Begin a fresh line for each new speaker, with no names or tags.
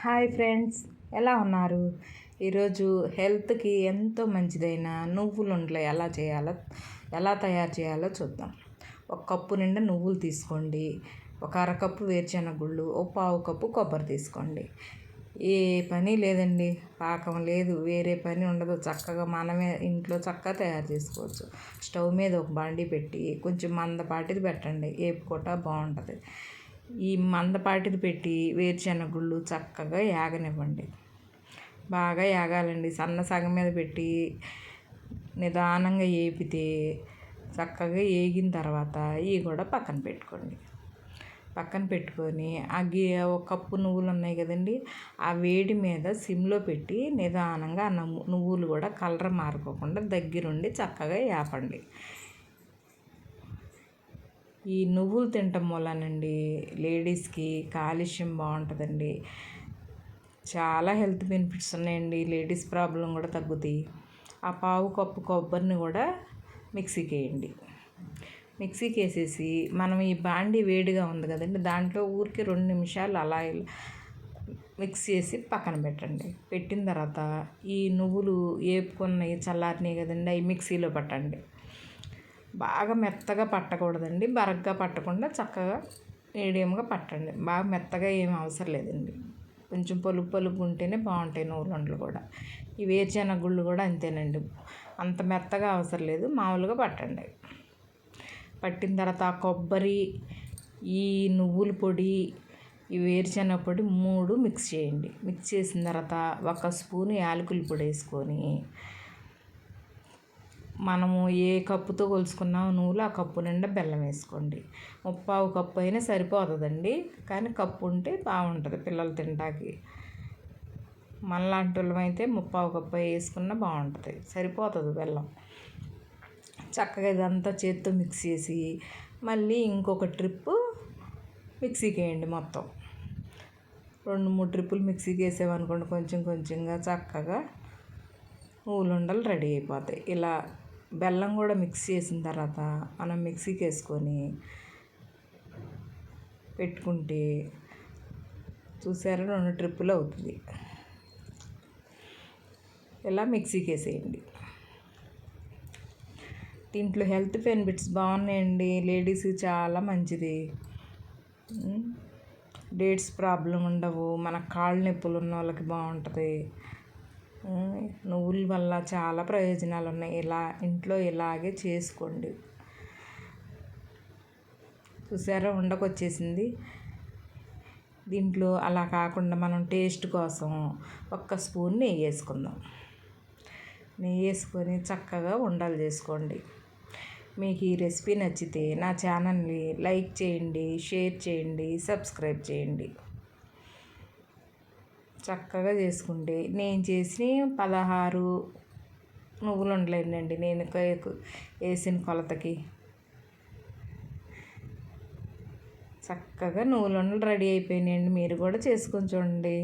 Hi friends ఎలా ఉన్నారు? ఈరోజు హెల్త్కి ఎంతో మంచిదైన నువ్వులు ఉండలే ఎలా చేయాలో ఎలా తయారు చేయాలో చూద్దాం. ఒక కప్పు నిండా నువ్వులు తీసుకోండి ఒక అరకప్పు వేరుశెనగ గుళ్ళు ఒక పావు కప్పు కొబ్బరి తీసుకోండి. ఏ పని లేదండి పాకం లేదు వేరే పని ఉండదు చక్కగా మనమే ఇంట్లో చక్కగా తయారు చేసుకోవచ్చు. స్టవ్ మీద ఒక బండి పెట్టి కొంచెం మందపాటిది పెట్టండి ఏపుకోట బాగుంటుంది. ఈ మందపాటిది పెట్టి వేరుశెనగ గుళ్ళు చక్కగా యాగనివ్వండి. బాగా యాగాలండి. సన్న సగం మీద పెట్టి నిదానంగా ఏపితే చక్కగా ఏగిన తర్వాత ఇవి కూడా పక్కన పెట్టుకోండి. పక్కన పెట్టుకొని ఆ గి ఒక కప్పు నువ్వులు ఉన్నాయి కదండి ఆ వేడి మీద సిమ్లో పెట్టి నిదానంగా ఆ నువ్వులు కూడా కలర్ మారుకోకుండా దగ్గరుండి చక్కగా యాపండి. ఈ నువ్వులు తినటం వల్లనండి లేడీస్కి కాలుష్యం బాగుంటుందండి చాలా హెల్త్ బెనిఫిట్స్ ఉన్నాయండి. లేడీస్ ప్రాబ్లం కూడా తగ్గుతాయి ఆ పావు కప్పు కొబ్బరిని కూడా మిక్సీకి వేయండి. మిక్సీకి వేసేసి మనం ఈ బాండి వేడిగా ఉంది కదండి దాంట్లో ఊరికి రెండు నిమిషాలు అలా మిక్స్ చేసి పక్కన పెట్టండి. పెట్టిన తర్వాత ఈ నువ్వులు వేపుకున్నవి చల్లారినాయి కదండి అవి మిక్సీలో పట్టండి. బాగా మెత్తగా పట్టకూడదండి. బరగ్గా పట్టకుండా చక్కగా మీడియంగా పట్టండి. బాగా మెత్తగా ఏం అవసరం లేదండి. కొంచెం పలుపు పలుపు ఉంటేనే బాగుంటాయి నూరుండలు కూడా. ఈ వేరుశెనగ గుళ్ళు కూడా అంతేనండి. అంత మెత్తగా అవసరం లేదు. మామూలుగా పట్టండి. పట్టిన తర్వాత ఆ కొబ్బరి ఈ నువ్వుల పొడి ఈ వేరుశెనగ పొడి మూడు మిక్స్ చేయండి. మిక్స్ చేసిన తర్వాత ఒక స్పూన్ యాలకుల పొడి వేసుకొని మనము ఏ కప్పుతో కొలుసుకున్నామో నువ్వులు ఆ కప్పు నిండా బెల్లం వేసుకోండి. ముప్పావు కప్పు అయినా సరిపోతుందండి. కానీ కప్పు ఉంటే బాగుంటుంది పిల్లలు తినడానికి మనలాంటి వాళ్ళమైతే ముప్పావు కప్పు వేసుకున్నా బాగుంటుంది. సరిపోతుంది బెల్లం. చక్కగా ఇదంతా చేత్తో మిక్స్ చేసి మళ్ళీ ఇంకొక ట్రిప్పు మిక్సీకి వేయండి మొత్తం. రెండు మూడు ట్రిప్పులు మిక్సీకి వేసామనుకోండి కొంచెం కొంచెంగా చక్కగా ఊలుండలు రెడీ అయిపోతాయి. ఇలా బెల్లం కూడా మిక్స్ చేసిన తర్వాత మనం మిక్సీకి వేసుకొని పెట్టుకుంటే చూసారా రెండు ట్రిప్పులు అవుతుంది. ఇలా మిక్సీకి వేసేయండి. దీంట్లో హెల్త్ బెనిఫిట్స్ బాగున్నాయండి. లేడీస్కి చాలా మంచిది. డేట్స్ ప్రాబ్లం ఉండవు. మన కాళ్ళు నొప్పులు ఉన్న వాళ్ళకి బాగుంటుంది. నువ్వుల వల్ల చాలా ప్రయోజనాలు ఉన్నాయి ఇలా ఇంట్లో ఇలాగే చేసుకోండి. చూసారా? ఉండకొచ్చేసింది. దీంట్లో అలా కాకుండా మనం టేస్ట్ కోసం ఒక్క స్పూన్ నెయ్యి వేసుకుందాం. నెయ్యి వేసుకొని చక్కగా ఉండలు చేసుకోండి. మీకు ఈ రెసిపీ నచ్చితే నా ఛానల్ని లైక్ చేయండి షేర్ చేయండి సబ్స్క్రైబ్ చేయండి. చక్కగా చేసుకుంటే నేను చేసిన పదహారు నువ్వులు ఉండలేనండి. నేను వేసిన కొలతకి. చక్కగా నువ్వులు ఉండలు రెడీ అయిపోయినాయండి. మీరు కూడా చేసుకొని చూడండి.